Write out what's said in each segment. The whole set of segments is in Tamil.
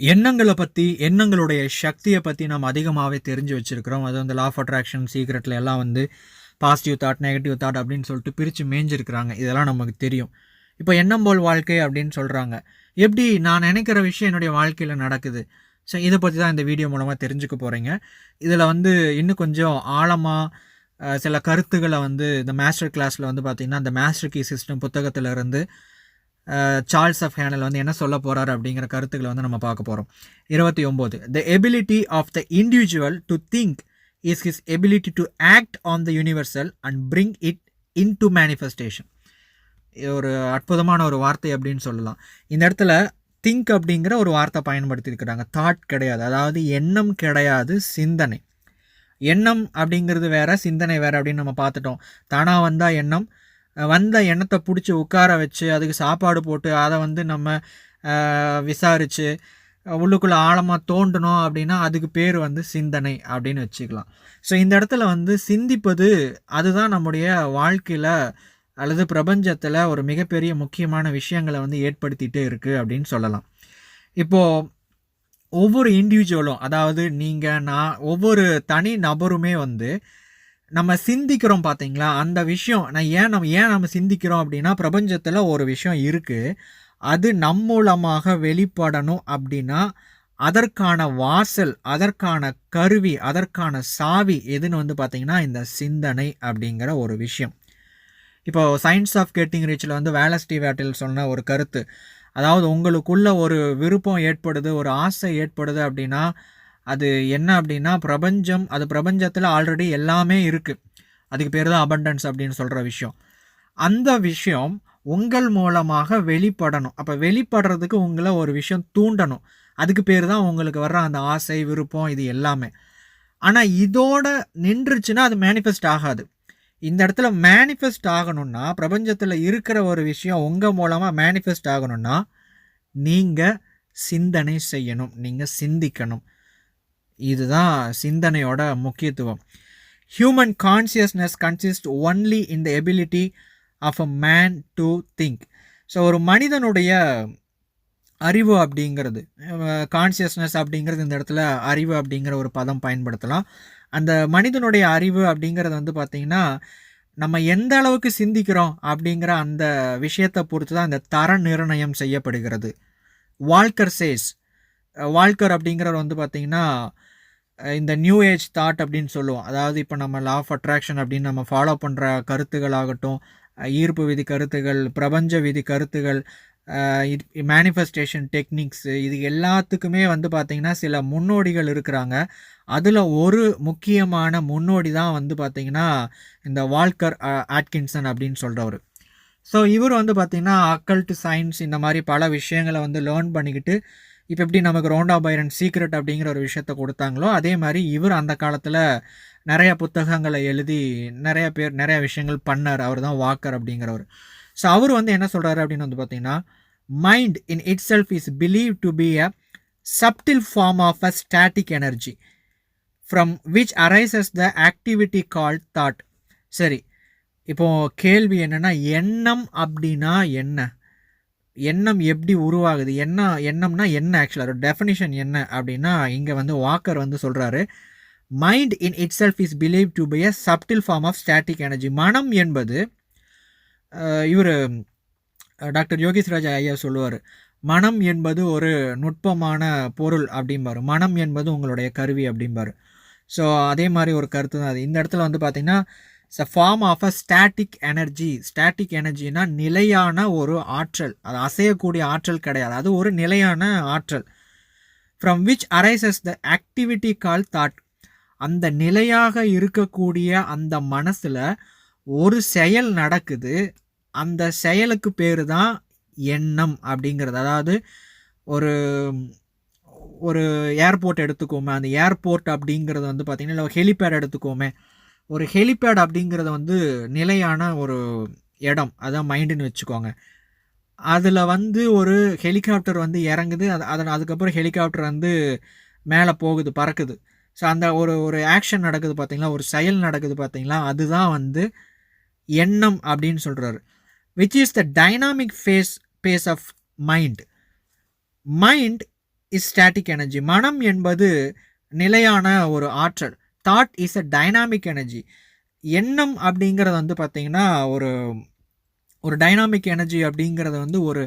எண்ணங்களை பற்றி எண்ணங்களுடைய சக்தியை பற்றி நம்ம அதிகமாகவே தெரிஞ்சு வச்சுருக்கிறோம். அது வந்து லா ஆஃப் அட்ராக்ஷன் சீக்ரெட்டில் எல்லாம் வந்து பாசிட்டிவ் தாட் நெகட்டிவ் தாட் அப்படின்னு சொல்லிட்டு பிரித்து மேய்ஞ்சிருக்கிறாங்க இதெல்லாம் நமக்கு தெரியும். இப்போ எண்ணம் போல் வாழ்க்கை அப்படின்னு சொல்கிறாங்க எப்படி நான் நினைக்கிற விஷயம் என்னுடைய வாழ்க்கையில் நடக்குது? ஸோ இதை பற்றி தான் இந்த வீடியோ மூலமாக தெரிஞ்சுக்க போகிறீங்க இதில் வந்து இன்னும் கொஞ்சம் ஆழமாக சில கருத்துக்களை வந்து இந்த மாஸ்டர் கிளாஸில் வந்து பார்த்திங்கன்னா அந்த மாஸ்டர் கீ சிஸ்டம் புத்தகத்தில் இருந்து சார்ல்ஸ் ஆஃப் ஹேனல் வந்து என்ன சொல்ல போகிறார் அப்படிங்கிற கருத்துக்களை வந்து நம்ம பார்க்க போகிறோம் இருபத்தி ஒம்போது. The ability of the individual to think is his ability to act on the universal and bring it into manifestation ஒரு அற்புதமான ஒரு வார்த்தை அப்படின்னு சொல்லலாம். இந்த இடத்துல திங்க் அப்படிங்கிற ஒரு வார்த்தை பயன்படுத்தியிருக்கிறாங்க தாட் கிடையாது. அதாவது எண்ணம் கிடையாது சிந்தனை. எண்ணம் அப்படிங்கிறது வேற சிந்தனை வேறு அப்படின்னு நம்ம பார்த்துட்டோம். தானாக வந்தால் எண்ணம் வந்த எண்ணத்தை பிடிச்சி உட்கார வச்சு அதுக்கு சாப்பாடு போட்டு அதை வந்து நம்ம விசாரித்து உள்ளுக்குள்ளே ஆழமாக தோண்டணும் அப்படின்னா அதுக்கு பேர் வந்து சிந்தனை அப்படின்னு வச்சுக்கலாம். ஸோ இந்த இடத்துல வந்து சிந்திப்பது அதுதான் நம்முடைய வாழ்க்கையில் அல்லது பிரபஞ்சத்தில் ஒரு மிகப்பெரிய முக்கியமான விஷயங்களை வந்து ஏற்படுத்திகிட்டே இருக்குது அப்படின்னு சொல்லலாம். இப்போது ஒவ்வொரு இண்டிவிஜுவலும் அதாவது நீங்கள் நான் ஒவ்வொரு தனி நபருமே வந்து நம்ம சிந்திக்கிறோம் பார்த்தீங்களா அந்த விஷயம் நான் ஏன் நம்ம ஏன் நம்ம சிந்திக்கிறோம் அப்படின்னா பிரபஞ்சத்தில் ஒரு விஷயம் இருக்குது அது நம் மூலமாக வெளிப்படணும் அப்படின்னா அதற்கான வாசல் அதற்கான கருவி அதற்கான சாவி எதுன்னு வந்து பார்த்திங்கன்னா இந்த சிந்தனை அப்படிங்கிற ஒரு விஷயம். இப்போது சயின்ஸ் ஆஃப் கெட்டிங் ரீச்சில் வந்து வேலஸ்டி வேட்டில் சொன்ன ஒரு கருத்து. அதாவது உங்களுக்குள்ள ஒரு விருப்பம் ஏற்படுது ஒரு ஆசை ஏற்படுது அப்படின்னா அது என்ன அப்படின்னா பிரபஞ்சம் அது பிரபஞ்சத்தில் ஆல்ரெடி எல்லாமே இருக்குது அதுக்கு பேர் தான் அபண்டன்ஸ் அப்படின்னு சொல்கிற விஷயம். அந்த விஷயம் உங்கள் மூலமாக வெளிப்படணும். அப்போ வெளிப்படுறதுக்கு உங்களை ஒரு விஷயம் தூண்டணும். அதுக்கு பேர் தான் உங்களுக்கு வர்ற அந்த ஆசை விருப்பம் இது எல்லாமே. ஆனால் இதோட நின்றுச்சுன்னா அது மேனிஃபெஸ்ட் ஆகாது. இந்த இடத்துல மேனிஃபெஸ்ட் ஆகணும்னா பிரபஞ்சத்தில் இருக்கிற ஒரு விஷயம் உங்கள் மூலமாக மேனிஃபெஸ்ட் ஆகணும்னா நீங்கள் சிந்தனை செய்யணும். நீங்கள் சிந்திக்கணும். இதுதான் சிந்தனையோட முக்கியத்துவம். Human consciousness consist only in the ability of a man to think so ஒரு மனிதனுடைய அறிவு அப்படிங்கிறது கான்சியஸ்னஸ் அப்படிங்கிறது இந்த இடத்துல அறிவு அப்படிங்கிற ஒரு பதம் பயன்படுத்தலாம். அந்த மனிதனுடைய அறிவு அப்படிங்கிறது வந்து பார்த்திங்கன்னா நம்ம எந்த அளவுக்கு சிந்திக்கிறோம் அப்படிங்கிற அந்த விஷயத்தை பொறுத்து தான் அந்த தர நிர்ணயம் செய்யப்படுகிறது. வால்கர் சேஸ் வால்கர் அப்படிங்கிறவர் வந்து பார்த்திங்கன்னா இந்த நியூ ஏஜ் தாட் அப்படின்னு சொல்லுவோம். அதாவது இப்போ நம்ம லா ஆஃப் அட்ராக்ஷன் அப்படின்னு நம்ம ஃபாலோ பண்ணுற கருத்துகளாகட்டும் ஈர்ப்பு விதி கருத்துகள் பிரபஞ்ச விதி கருத்துகள் மேனிஃபெஸ்டேஷன் டெக்னிக்ஸு இது எல்லாத்துக்குமே வந்து பார்த்திங்கன்னா சில முன்னோடிகள் இருக்கிறாங்க. அதில் ஒரு முக்கியமான முன்னோடி தான் வந்து பார்த்திங்கன்னா இந்த வால்கர் ஆட்கின்சன் அப்படின்னு சொல்கிறவர் ஸோ இவர் வந்து பார்த்திங்கன்னா அக்கல்ட் சயின்ஸ் இந்த மாதிரி பல விஷயங்களை வந்து லேர்ன் பண்ணிக்கிட்டு இப்போ எப்படி நமக்கு ரோண்டா பைரன் சீக்ரெட் அப்படிங்கிற ஒரு விஷயத்த கொடுத்தாங்களோ அதே மாதிரி இவர் அந்த காலத்தில் நிறைய புத்தகங்களை எழுதி நிறைய பேர் நிறைய விஷயங்கள் பண்ணார். அவர் தான் வாக்கர் அப்படிங்கிறவர். ஸோ அவர் வந்து என்ன சொல்கிறாரு அப்படின்னு வந்து பார்த்தீங்கன்னா mind in itself is believe to be a subtle form of a static energy from which arises the activity call thought சரி இப்போது கேள்வி என்னென்னா எண்ணம் அப்படின்னா என்ன? எண்ணம் எப்படி உருவாகுது? என்ன எண்ணம்னா என்ன ஆக்சுவலாக டெஃபினிஷன் என்ன அப்படின்னா இங்கே வந்து வாக்கர் வந்து சொல்கிறாரு mind in itself is believe to by a subtle form of static energy மனம் என்பது இவர் டாக்டர் யோகேஷ் ராஜா ஐயா சொல்லுவார் மனம் என்பது ஒரு நுட்பமான பொருள் அப்படிம்பார். மனம் என்பது உங்களுடைய கருவி அப்படிம்பார். ஸோ அதே மாதிரி ஒரு கருத்து தான் அது. இந்த இடத்துல வந்து பார்த்திங்கன்னா it's a form of a static energy static எனர்ஜினா நிலையான ஒரு ஆற்றல். அது அசையக்கூடிய ஆற்றல் கிடையாது. அது ஒரு நிலையான ஆற்றல். From which arises the activity call thought அந்த நிலையாக இருக்கக்கூடிய அந்த மனசில் ஒரு செயல் நடக்குது. அந்த செயலுக்கு பேர் தான் எண்ணம் அப்படிங்கிறது. அதாவது ஒரு ஒரு ஏர்போர்ட் எடுத்துக்கோமே. அந்த ஏர்போர்ட் அப்படிங்கிறது வந்து பார்த்திங்கன்னா இல்லை ஹெலிபேட் எடுத்துக்கோமே. ஒரு ஹெலிபேட் அப்படிங்கிறத வந்து நிலையான ஒரு இடம். அதான் மைண்டுன்னு வச்சுக்கோங்க. அதில் வந்து ஒரு ஹெலிகாப்டர் வந்து இறங்குது. அது அதன் அதுக்கப்புறம் ஹெலிகாப்டர் வந்து மேலே போகுது பறக்குது. ஸோ அந்த ஒரு ஒரு ஆக்ஷன் நடக்குது பார்த்திங்களா ஒரு செயல் நடக்குது பார்த்தீங்களா அதுதான் வந்து எண்ணம் அப்படின்னு சொல்கிறாரு which is the dynamic phase phase of mind mind is static energy மனம் என்பது நிலையான ஒரு ஆற்றல். Thought is a dynamic energy எண்ணம் அப்படிங்கிறது வந்து பார்த்திங்கன்னா ஒரு ஒரு டைனாமிக் எனர்ஜி அப்படிங்கிறது வந்து ஒரு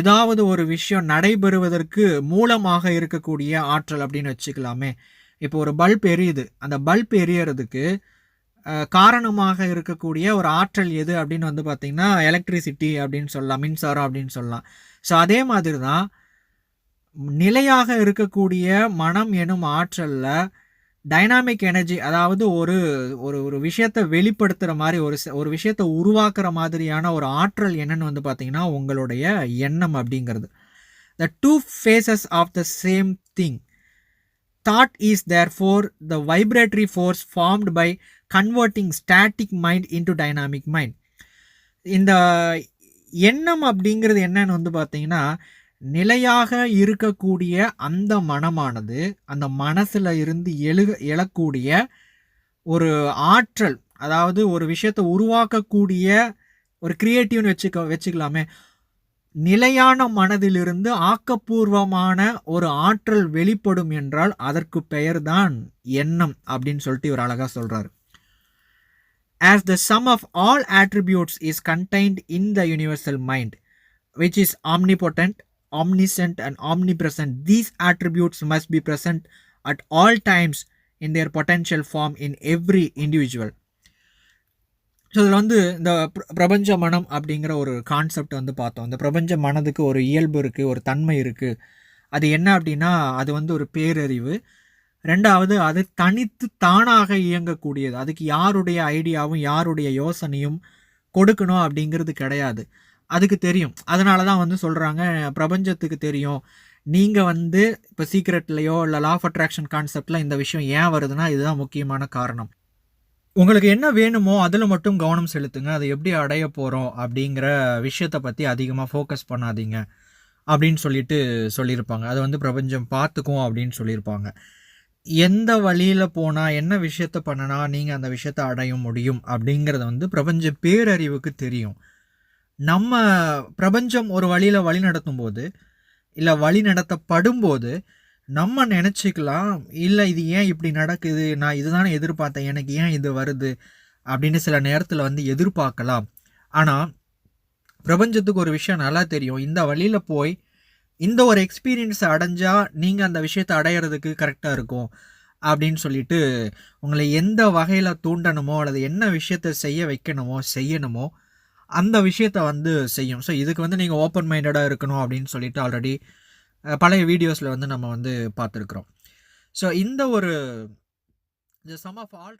ஏதாவது ஒரு விஷயம் நடைபெறுவதற்கு மூலமாக இருக்கக்கூடிய ஆற்றல் அப்படின்னு வச்சுக்கலாமே. இப்போ ஒரு பல்ப் எரியுது. அந்த பல்ப் எரியறதுக்கு காரணமாக இருக்கக்கூடிய ஒரு ஆற்றல் எது அப்படின்னு வந்து பார்த்திங்கன்னா எலக்ட்ரிசிட்டி அப்படின்னு சொல்லலாம் மின்சாரம் அப்படின்னு சொல்லலாம். ஸோ அதே மாதிரி தான் நிலையாக இருக்கக்கூடிய மனம் எனும் ஆற்றலில் டைனாமிக் எனர்ஜி அதாவது ஒரு ஒரு ஒரு விஷயத்தை வெளிப்படுத்துகிற மாதிரி ஒரு ஒரு விஷயத்தை உருவாக்குற மாதிரியான ஒரு ஆற்றல் என்னன்னு வந்து பார்த்திங்கன்னா உங்களுடைய எண்ணம் அப்படிங்கிறது. The two phases of the same thing thought is therefore the vibratory force formed by converting static mind into dynamic mind இந்த எண்ணம் அப்படிங்கிறது என்னன்னு வந்து பார்த்தீங்கன்னா நிலையாக இருக்கக்கூடிய அந்த மனமானது அந்த மனசில் இருந்து எழு எழக்கூடிய ஒரு ஆற்றல் அதாவது ஒரு விஷயத்தை உருவாக்கக்கூடிய ஒரு கிரியேட்டிவ்னு வச்சுக்க வச்சுக்கலாமே. நிலையான மனதிலிருந்து ஆக்கப்பூர்வமான ஒரு ஆற்றல் வெளிப்படும் என்றால் அதற்கு பெயர் தான் எண்ணம் அப்படின்னு சொல்லிட்டு இவர் அழகாக சொல்கிறார் as the sum of all attributes is contained in the universal mind which is omnipotent omniscient and omnipresent. These attributes must be present at all times in their potential form in every individual. So இதில் வந்து இந்த பிரபஞ்ச மனம் அப்படிங்கிற ஒரு கான்செப்ட் வந்து பார்த்தோம். இந்த பிரபஞ்ச மனதுக்கு ஒரு இயல்பு இருக்குது ஒரு தன்மை இருக்குது அது என்ன அப்படின்னா அது வந்து ஒரு பேரறிவு. ரெண்டாவது அது தனித்து தானாக இயங்கக்கூடியது. அதுக்கு யாருடைய ஐடியாவும் யாருடைய யோசனையும் கொடுக்கணும் அப்படிங்கிறது கிடையாது. அதுக்கு தெரியும். அதனால தான் வந்து சொல்கிறாங்க பிரபஞ்சத்துக்கு தெரியும். நீங்கள் வந்து இப்போ சீக்ரெட்லேயோ இல்லை லா ஆஃப் அட்ராக்ஷன் கான்செப்டில் இந்த விஷயம் ஏன் வருதுன்னா இதுதான் முக்கியமான காரணம். உங்களுக்கு என்ன வேணுமோ அதில் மட்டும் கவனம் செலுத்துங்க. அதை எப்படி அடைய போகிறோம் அப்படிங்கிற விஷயத்தை பற்றி அதிகமாக ஃபோக்கஸ் பண்ணாதீங்க. அப்படின்னு சொல்லிட்டு சொல்லியிருப்பாங்க. அதை வந்து பிரபஞ்சம் பார்த்துக்கும் அப்படின்னு சொல்லியிருப்பாங்க. எந்த வழியில் போனால் என்ன விஷயத்த பண்ணினா நீங்கள் அந்த விஷயத்தை அடைய முடியும் அப்படிங்கிறத வந்து பிரபஞ்ச பேரறிவுக்கு தெரியும். நம்ம பிரபஞ்சம் ஒரு வழியில் வழி நடத்தும் போது இல்லை வழி நடத்தப்படும் போது நம்ம நினச்சிக்கலாம் இல்லை இது ஏன் இப்படி நடக்குது? நான் இதுதானே எதிர்பார்த்தேன். எனக்கு ஏன் இது வருது? அப்படின்னு சில நேரத்தில் வந்து எதிர்பார்க்கலாம். ஆனால் பிரபஞ்சத்துக்கு ஒரு விஷயம் நல்லா தெரியும். இந்த வழியில் போய் இந்த ஒரு எக்ஸ்பீரியன்ஸை அடைஞ்சால் நீங்கள் அந்த விஷயத்தை அடையிறதுக்கு கரெக்டாக இருக்கும் அப்படின்னு சொல்லிட்டு உங்களை எந்த வகையில் தூண்டணுமோ அல்லது என்ன விஷயத்தை செய்ய வைக்கணுமோ செய்யணுமோ அந்த விஷயத்த வந்து செய்யும். ஸோ இதுக்கு வந்து நீங்கள் ஓப்பன் மைண்டடாக இருக்கணும் அப்படின்னு சொல்லிட்டு ஆல்ரெடி பழைய வீடியோஸில் வந்து நம்ம வந்து பார்த்துருக்குறோம். ஸோ இந்த ஒரு சம் ஆஃப் ஆல்